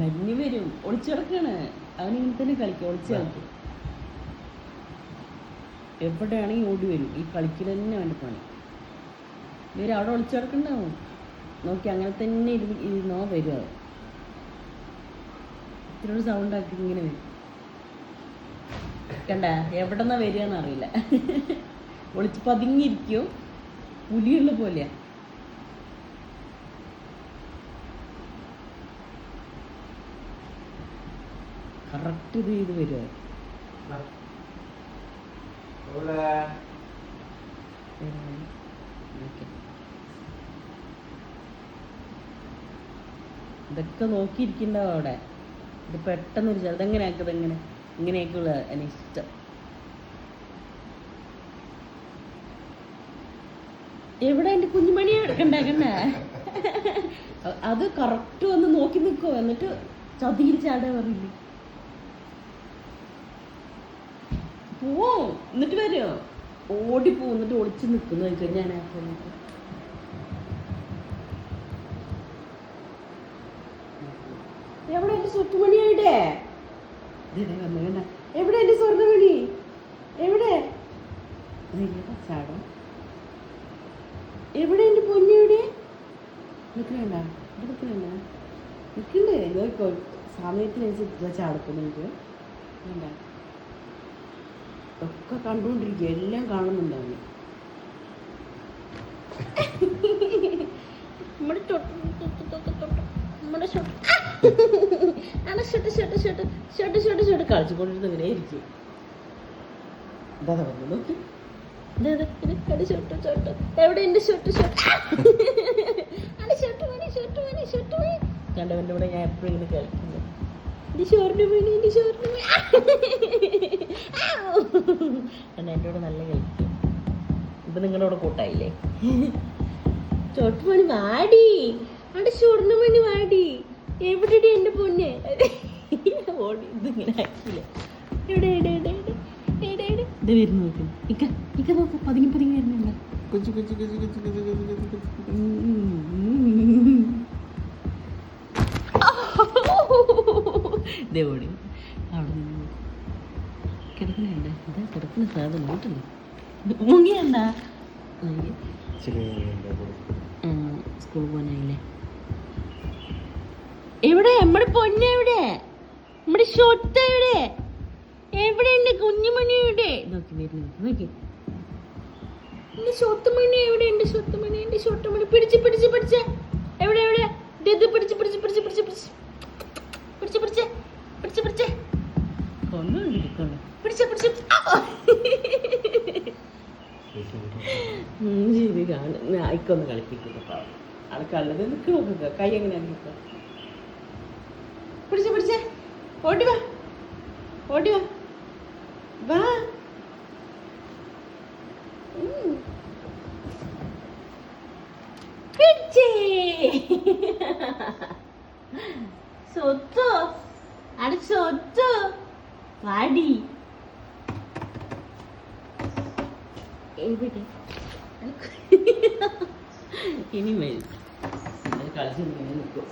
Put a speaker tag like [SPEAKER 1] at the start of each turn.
[SPEAKER 1] മരുന്ന് വരും. ഒളിച്ചു കിടക്കാണ് അവനിങ്ങനെ തന്നെ കളിക്കും. ഒളിച്ചു കളിക്കും എവിടെയാണെങ്കിൽ ഓടി വരും. ഈ കളിക്കൽ തന്നെ അവന്റെ പണി. ഇവർ അവിടെ ഒളിച്ചു കിടക്കണ്ടാവും നോക്കി അങ്ങനെ തന്നെ ഇരുന്ന് ഇരുന്നോ വരും അത് ഇത്തിരി സൗണ്ട് ആക്കി ഇങ്ങനെ വരും. കണ്ട? എവിടെന്നാ വരിക എന്നറിയില്ല ഒളിച്ച് പതുങ്ങിയിരിക്കും. പുലിയുള്ള പോലെയാ. കറക്റ്റ് ഇത് ചെയ്ത് വരിക ഇതൊക്കെ നോക്കിയിരിക്കണ്ടാവും അവിടെ. ഇത് പെട്ടെന്ന് ഒരു ചെറുതെങ്ങനെ ആക്കത് എങ്ങനെ? ഇങ്ങനെയൊക്കെയുള്ള അനിഷ്ടം എവിടെ എന്റെ കുഞ്ഞുമണി കിടക്കണ്ട അത് കറക്റ്റ് വന്ന് നോക്കി നിൽക്കോ എന്നിട്ട് ചതിയിൽ ചാടാ പറയില്ലേ? പോവോ. എന്നിട്ട് വരുമോ ഓടി പോകുന്നിട്ട് ഒളിച്ചു നിൽക്കുന്നു ഞാൻ എവിടെ എന്റെ സ്വത്തുമണി എവിടെ വന്നേണ്ട എവിടെ എന്റെ സ്വർണമണി? എവിടെ? ചാടം. എവിടെ എന്റെ പൊന്നി എവിടെ നിൽക്കണേണ്ട നിൽക്കണേണ്ട നിൽക്കണ്ടേ സമയത്തിനനുസരിച്ച് ചാടത്തുന്നുണ്ട് വേണ്ട. ഒക്കെ കണ്ടുകൊണ്ടിരിക്കുക എല്ലാം കാണുന്നുണ്ടാവും. നമ്മുടെ ഇരിക്കും. എവിടെ കണ്ടവന്റെ കൂടെ ഞാൻ എപ്പോഴും ഇങ്ങനെ കേൾക്കുന്നു എന്റെ ഷോറിന് മണി എന്റെ ഷോറിന് കാരണം എന്റെ കൂടെ നല്ല കളിക്കും ഇപ്പൊ നിങ്ങളുടെ കൂടെ കൂട്ടായില്ലേ? ചോട്ടുമണി വാടി. അവിടെ ഷോറിന് വാടി. എവിടെടി എന്റെ പൊന്നെ? ഓടി ഇതിങ്ങനെ ആക്കിയില്ല? എവിടെ എവിടെ എവിടെ എവിടെ? എവിടെ ഇത് വരുന്നു നോക്ക്. ഇക്ക ഇക്ക നോക്ക്. പതുങ്ങി പതുങ്ങി വരുന്നില്ല
[SPEAKER 2] കൊച്ചു കൊച്ചു കൊച്ചു കൊച്ചു കൊച്ചു കൊച്ചു കൊച്ചു കൊച്ചു
[SPEAKER 1] ഓടി അവിടെ നിന്ന് കിടക്കുന്നുണ്ട്. ഇതാ കിടക്കുന്ന സാധനം വീട്ടിൽ മുങ്ങിയണ്ടാ സ്കൂളിൽ പോകാനായില്ലേ? എവിടെ? നമ്മുടെ പൊന്നെവിടെ നമ്മുടെ ഷൊട്ട് എവിടെ? എവിടെ ഉണ്ട് കുഞ്ഞുമണി എവിടെ? നോക്കി വരുന്നു നോക്കി എന്റെ എവിടെ? എന്റെ എന്റെ സ്വത്തുമണി. പിടിച്ച് പിടിച്ച് പിടിച്ച്. എവിടെ എവിടെ? ഇത് പിടിച്ച് പിടിച്ച് പിടിച്ച് പിടിച്ച് പിടിച്ച് പിടിച്ച് പിടിച്ച് പിടിച്ച് കൊണ്ടുകൊണ്ടിരിക്കുന്നു പിടിച്ച പിടിച്ച്. ശരി കാണും. ആയിക്കൊന്ന് കളിപ്പിക്കുന്നു പാവം. ആൾ നോക്കുക കൈ എങ്ങനെ നിൽക്കുക പിടിച്ച് പിടിച്ച്. ഓടി വാ. ഓടി വാ. വാ. അട സ്വത്തോ? വാടി. എവിടെ? ഇനി മേൽ കളിച്ചു നിൽക്കും.